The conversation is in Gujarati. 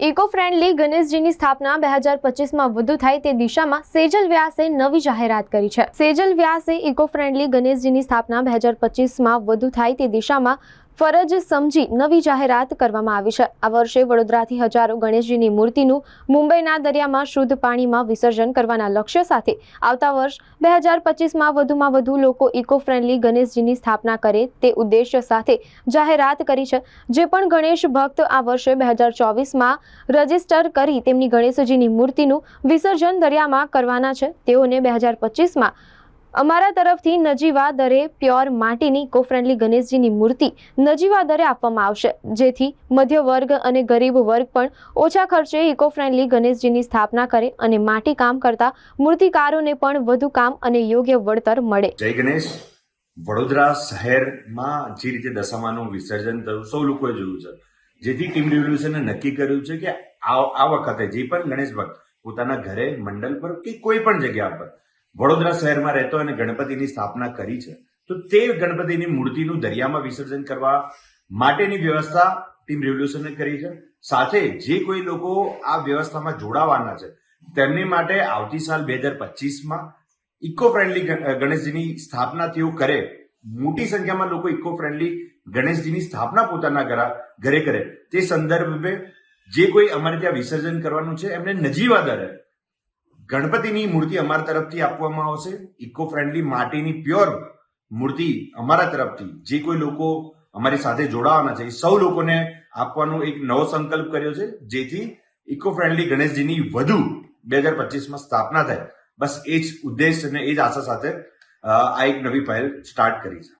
ઇકો ફ્રેન્ડલી ગણેશજીની સ્થાપના બે હજાર પચીસમાં વધુ થાય તે દિશામાં સેજલ વ્યાસે નવી જાહેરાત કરી છે. સેજલ વ્યાસે ઇકો ફ્રેન્ડલી ગણેશજીની સ્થાપના બે હજાર પચીસમાં વધુ થાય તે દિશામાં ફરજ સમજી નવી જાહેરાત કરવામાં આવી છે. આ વર્ષે વડોદરાથી હજારો ગણેશજીની મૂર્તિનું મુંબઈના દરિયામાં શુદ્ધ પાણીમાં વિસર્જન કરવાના લક્ષ્ય સાથે આવતા વર્ષ બે હજાર પચીસમાં વધુમાં વધુ લોકો ઇકો ફ્રેન્ડલી ગણેશજીની સ્થાપના કરે તે ઉદ્દેશ્ય સાથે જાહેરાત કરી છે. જે પણ ગણેશ ભક્ત આ વર્ષે બે હજાર ચોવીસમાં રજિસ્ટર કરી તેમની ગણેશજીની મૂર્તિનું વિસર્જન દરિયામાં કરવાના છે. તેઓને બે હજાર પચીસમાં અમારા તરફથી નજીવા દરે પ્યોર માટીની ઇકો ફ્રેન્ડલી ગણેશજીની મૂર્તિ નજીવા દરે આપવામાં આવશે. જેથી મધ્ય વર્ગ અને ગરીબ વર્ગ પણ ઓછા ખર્ચે ઇકો ફ્રેન્ડલી ગણેશજીની સ્થાપના કરે અને માટી કામ કરતા મૂર્તિકારોને પણ વધુ કામ અને યોગ્ય વળતર મળે. જય ગણેશ. વડોદરા શહેરમાં જે રીતે દશામાનું વિસર્જન થયું, સૌ લોકોએ જોયું છે. જેથી ટીમ રિવોલ્યુશને નક્કી કર્યું છે કે આ વખતે જે પણ ગણેશ ભક્ત પોતાના ઘરે મંડળ પર કે કોઈ પણ જગ્યા પર વડોદરા શહેરમાં રહેતો અને ગણપતિની સ્થાપના કરી છે, તો તે ગણપતિની મૂર્તિનું દરિયામાં વિસર્જન કરવા માટેની વ્યવસ્થા ટીમ રિવોલ્યુશને કરી છે. સાથે જે કોઈ લોકો આ વ્યવસ્થામાં જોડાવાના છે, તેમની માટે આવતી સાલ બે હજાર પચીસમાં ઇકો ફ્રેન્ડલી ગણેશજીની સ્થાપના તેઓ કરે. મોટી સંખ્યામાં લોકો ઇકો ફ્રેન્ડલી ગણેશજીની સ્થાપના પોતાના ઘરા- ઘરે કરે. તે સંદર્ભે જે કોઈ અમારે ત્યાં વિસર્જન કરવાનું છે, એમને નજીવા દરે ગણપતિની મૂર્તિ અમારા તરફથી આપવામાં આવશે. ઇકો ફ્રેન્ડલી માટીની પ્યોર મૂર્તિ અમારા તરફથી જે કોઈ લોકો અમારી સાથે જોડાવાના છે એ સૌ લોકોને આપવાનો એક નવો સંકલ્પ કર્યો છે, જેથી ઇકો ફ્રેન્ડલી ગણેશજીની વધુ બે હજાર પચીસમાં સ્થાપના થાય. બસ એ જ ઉદ્દેશ અને એ જ આશા સાથે આ એક નવી પહેલ સ્ટાર્ટ કરી છે.